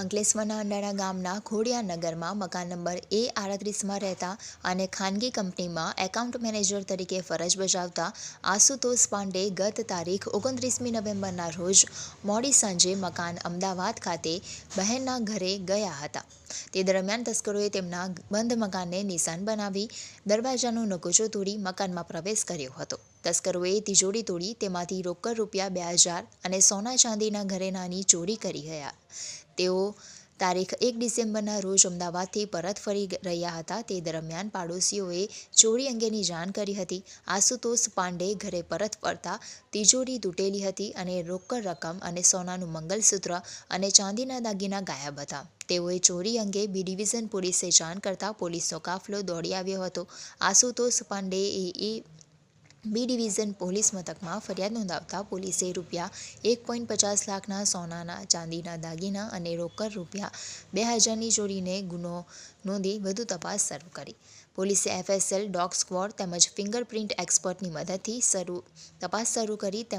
અંકલેશ્વરના અંડાણા ગામના ખોડિયા નગરમાં મકાન નંબર એ આડત્રીસમાં રહેતા અને ખાનગી કંપનીમાં એકાઉન્ટ મેનેજર તરીકે ફરજ બજાવતા આશુતોષ પાંડે ગત તારીખ ઓગણત્રીસમી નવેમ્બરના રોજ મોડી સાંજે મકાન અમદાવાદ ખાતે બહેનના ઘરે ગયા હતા. તે દરમિયાન તસ્કરોએ તેમના બંધ મકાનને નિશાન બનાવી દરવાજાનો નકોચો તોડી મકાનમાં પ્રવેશ કર્યો હતો. તસ્કરોએ તિજોરી તોડી તેમાંથી રોકડ રૂપિયા બે હજાર અને સોના ચાંદીના ઘરેણાંની ચોરી કરી ગયા. તેઓ તારીખ એક ડિસેમ્બરના રોજ અમદાવાદથી પરત ફરી રહ્યા હતા. તે દરમિયાન પાડોશીઓએ ચોરી અંગેની જાણ કરી હતી. આશુતોષ પાંડે ઘરે પરત ફરતા તિજોરી તૂટેલી હતી અને રોકડ રકમ અને સોનાનું મંગલસૂત્ર અને ચાંદીના દાગીના ગાયબ હતા. તેઓએ ચોરી અંગે બી ડિવિઝન પોલીસે જાણ કરતાં પોલીસનો કાફલો દોડી આવ્યો હતો. આશુતોષ પાંડેએ બી ડિવિઝન પોલીસ મથકમાં ફરિયાદ નોંધાવતા પોલીસે રૂપિયા એક પોઈન્ટ પચાસ લાખના સોનાના, ચાંદીના દાગીના અને રોકડ રૂપિયા બે હજારની ચોરીને ગુનો નોંધી વધુ તપાસ શરૂ કરી. પોલીસે એફએસએલ ડોગ સ્ક્વોડ તેમજ ફિંગરપ્રિન્ટ એક્સપર્ટની મદદથી શરૂ, તપાસ શરૂ કરી